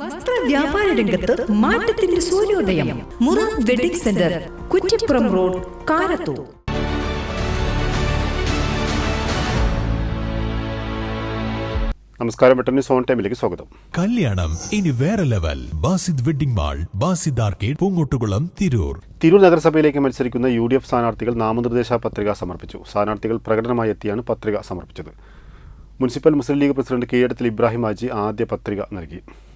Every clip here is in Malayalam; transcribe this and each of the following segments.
വസ്ത്ര വ്യാപാര രംഗത്ത് മാറ്റത്തിന്റെ സൂര്യോദയം. മുറ wedding centre Kuttippuram road Karathur. നമസ്കാരം വെട്ടന്നി സോൺ ടൈമിലേക്ക് സ്വാഗതം. കല്യാണം ഇനി വേറെ level. Basid wedding mall Basid arcade Poongottukulam Tirur. Tirur നഗരസഭയിലേക്ക് മത്സരിക്കുന്ന യു ഡി എഫ് സ്ഥാനാർത്ഥികൾ നാമനിർദ്ദേശ പത്രിക സമർപ്പിച്ചു. സ്ഥാനാർത്ഥികൾ പ്രകടനമായി എത്തിയാണ് പത്രിക സമർപ്പിച്ചത്. മുനിസിപ്പൽ മുസ്ലിം ലീഗ് പ്രസിഡന്റ് കീഴടത്തിൽ ഇബ്രാഹിം ഹാജി ആദ്യ പത്രിക നൽകി.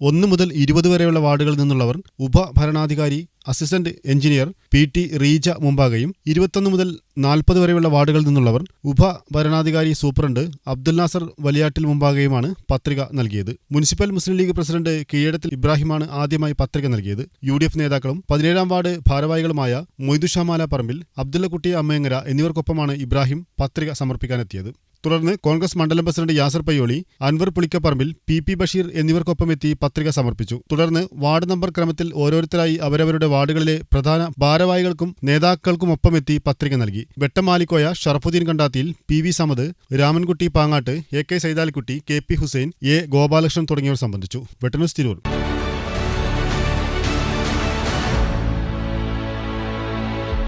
ഒന്ന് മുതൽ ഇരുപത് വരെയുള്ള വാർഡുകളിൽ നിന്നുള്ളവർ ഉപഭരണാധികാരി assistant engineer P T Reeja മുമ്പാകെയും ഇരുപത്തൊന്ന് മുതൽ നാൽപ്പത് വരെയുള്ള വാർഡുകളിൽ നിന്നുള്ളവർ ഉപഭരണാധികാരി സൂപ്രണ്ട് അബ്ദുൽ നാസർ വലിയാട്ടിൽ മുമ്പാകെയുമാണ് പത്രിക നൽകിയത്. മുനിസിപ്പൽ മുസ്ലിം ലീഗ് പ്രസിഡന്റ് കീഴടത്തിൽ ഇബ്രാഹിമാണ് ആദ്യമായി പത്രിക നൽകിയത്. യു നേതാക്കളും പതിനേഴാം വാർഡ് ഭാരവാഹികളുമായ മൊയ്തുഷാമാല പറമ്പിൽ അബ്ദുള്ളക്കുട്ടി അമ്മയങ്ങര എന്നിവർക്കൊപ്പമാണ് ഇബ്രാഹിം പത്രിക സമർപ്പിക്കാനെത്തിയത്. തുടർന്ന് കോൺഗ്രസ് മണ്ഡലം president Yasar Payyoli Anwar Pulikkaparambil P P Basheer എന്നിവർക്കൊപ്പം എത്തി പത്രിക സമർപ്പിച്ചു. തുടർന്ന് വാർഡ് നമ്പർ ക്രമത്തിൽ ഓരോരുത്തരായി അവരവരുടെ വാർഡുകളിലെ പ്രധാന ഭാരവാഹികൾക്കും നേതാക്കൾക്കുമൊപ്പം എത്തി പത്രിക നൽകി. Vettamalikoya Sharafudheen Kandathiyil P V Samad Ramankutty Pangatt A K Saithalikutty K P Hussain A Gopalakrishnan തുടങ്ങിയവർ സംബന്ധിച്ചു. വെട്ടനൂസ് തിരൂർ.